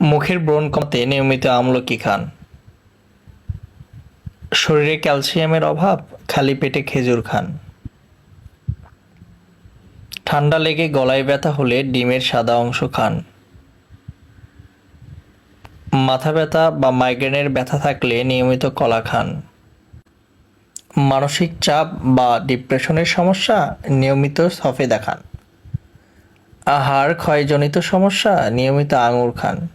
মুখের ব্রণ কমাতে নিয়মিত আমলকি খান। শরীরে ক্যালসিয়ামের অভাব, খালি পেটে খেজুর খান। ঠান্ডা লেগে গলায় ব্যথা হলে ডিমের সাদা অংশ খান। মাথা ব্যথা বা মাইগ্রেনের ব্যথা থাকলে নিয়মিত কলা খান। মানসিক চাপ বা ডিপ্রেশনের সমস্যা নিয়মিত সফেদা খান। আহার, ক্ষয়জনিত সমস্যা নিয়মিত আঙুর খান।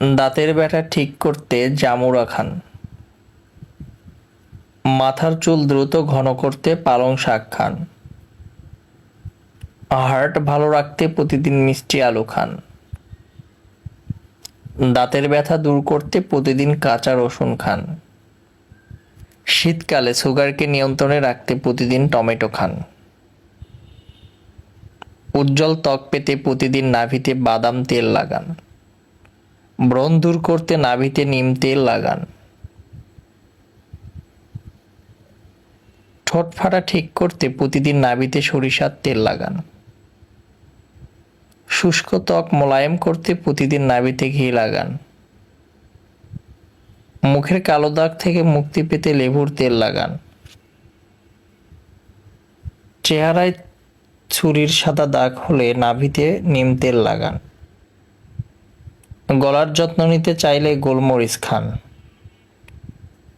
দাঁতের ব্যথা ঠিক করতে জামুরা খান। মাথার চুল দ্রুত ঘন করতে পালং শাক খান। হার্ট ভালো রাখতে প্রতিদিন মিষ্টি আলু খান। দাঁতের ব্যথা দূর করতে প্রতিদিন কাঁচা রসুন খান। শীতকালে সুগারকে নিয়ন্ত্রণে রাখতে প্রতিদিন টমেটো খান। উজ্জ্বল ত্বক পেতে প্রতিদিন নাভিতে বাদাম তেল লাগান। ব্রণ দূর করতে নাভিতে নিম তেল লাগান। ঠোঁট ফাটা ঠিক করতে প্রতিদিন নাভিতে সরিষার তেল লাগান। শুষ্ক ত্বক মোলায়েম করতে প্রতিদিন নাভিতে ঘি লাগান। মুখের কালো দাগ থেকে মুক্তি পেতে লেবুর তেল লাগান। চেহারায় ছুরির সাদা দাগ হলে নাভিতে নিম তেল লাগান। গলার যত্ন নিতে চাইলে গোলমরিচ খান।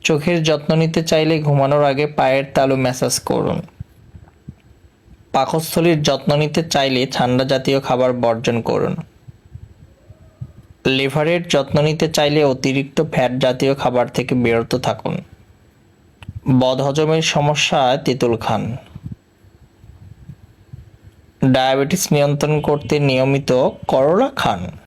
চোখের যত্ন নিতে চাইলে ঘুমানোর আগে পায়ের তালু ম্যাসাজ করুন। পাকস্থলীর যত্ন নিতে চাইলে ঠান্ডা জাতীয় খাবার বর্জন করুন। লিভারের যত্ন নিতে চাইলে অতিরিক্ত ফ্যাট জাতীয় খাবার থেকে বিরত থাকুন। বদহজমের সমস্যা, তেঁতুল খান। ডায়াবেটিস নিয়ন্ত্রণ করতে নিয়মিত করলা খান।